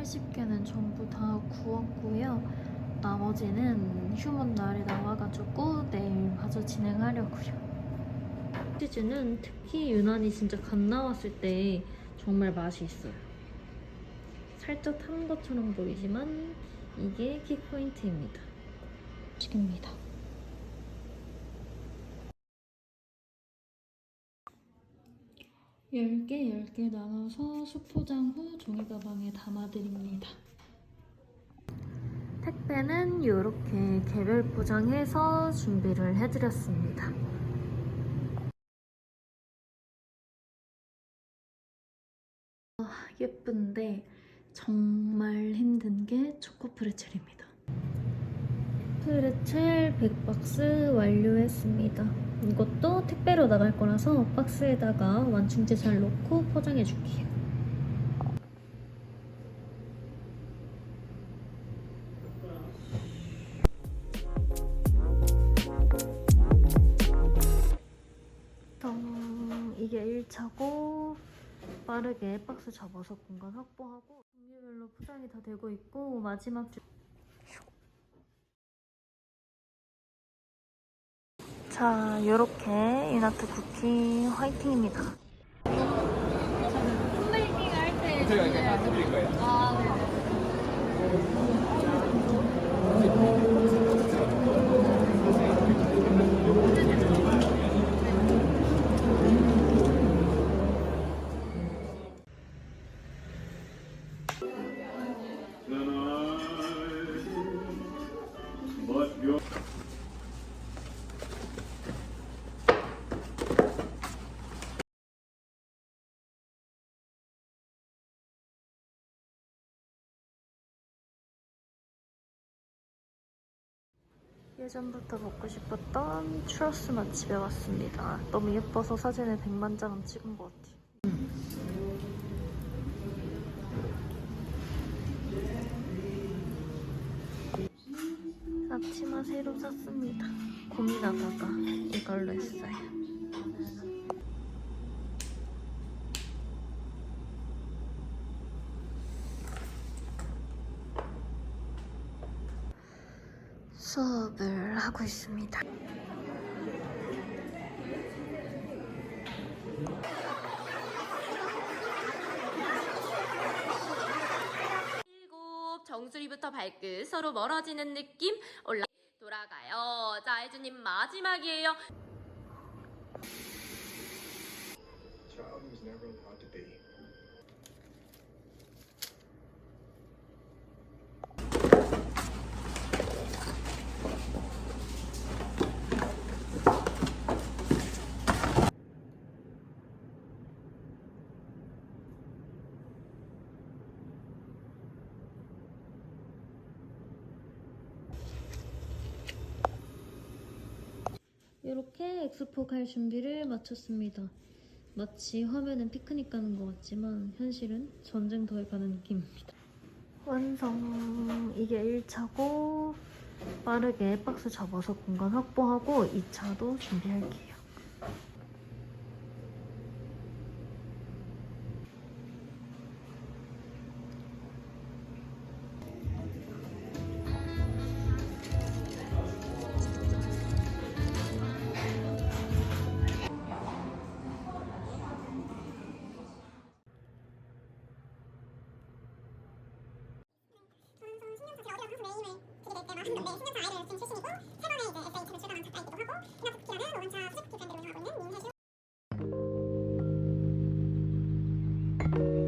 30개는 전부 다 구웠고요. 나머지는 휴먼 날에 나와가지고 내일 마저 진행하려고요. 치즈는 특히 유난히 진짜 갓 나왔을 때 정말 맛이 있어요. 살짝 탄 것처럼 보이지만 이게 키포인트입니다. 맛있습니다. 열개열개 나눠서 수포장 후 종이 가방에 담아드립니다. 택배는 이렇게 개별 포장해서 준비를 해드렸습니다. 아, 예쁜데 정말 힘든 게 초코 프레첼입니다. 프레첼 100박스 완료했습니다. 이것도 택배로 나갈 거라서 박스에다가 완충제 잘 넣고 포장해 줄게요. 어, 이게 1차고 빠르게 박스 접어서 공간 확보하고 종류별로 포장이 다 되고 있고 마지막 주... 자, 요렇게 이나트 쿠키 화이팅입니다. 제가 이렇게 다 해드릴 거예요. 예전부터 먹고 싶었던 추러스 맛집에 왔습니다. 너무 예뻐서 사진을 100만 장 찍은 것 같아요. 앞치마 새로 샀습니다. 고민하다가 이걸로 했어요. 수업을 하고 있습니다. 일곱 정수리부터 발끝 서로 멀어지는 느낌 올라 돌아가요. 자, 혜주님 마지막이에요. 이렇게 엑스포 갈 준비를 마쳤습니다. 마치 화면은 피크닉 가는 것 같지만 현실은 전쟁터에 가는 느낌입니다. 완성! 이게 1차고 빠르게 박스 접어서 공간 확보하고 2차도 준비할게요. 방금 내 신년차 아이를 쓴 출신이고 세 번의 이제 에세이 책을 출간한 작가이기도 하고 이나쿠키라는 노원차 수제쿠키 브랜드를 운영하고 있는 민혜실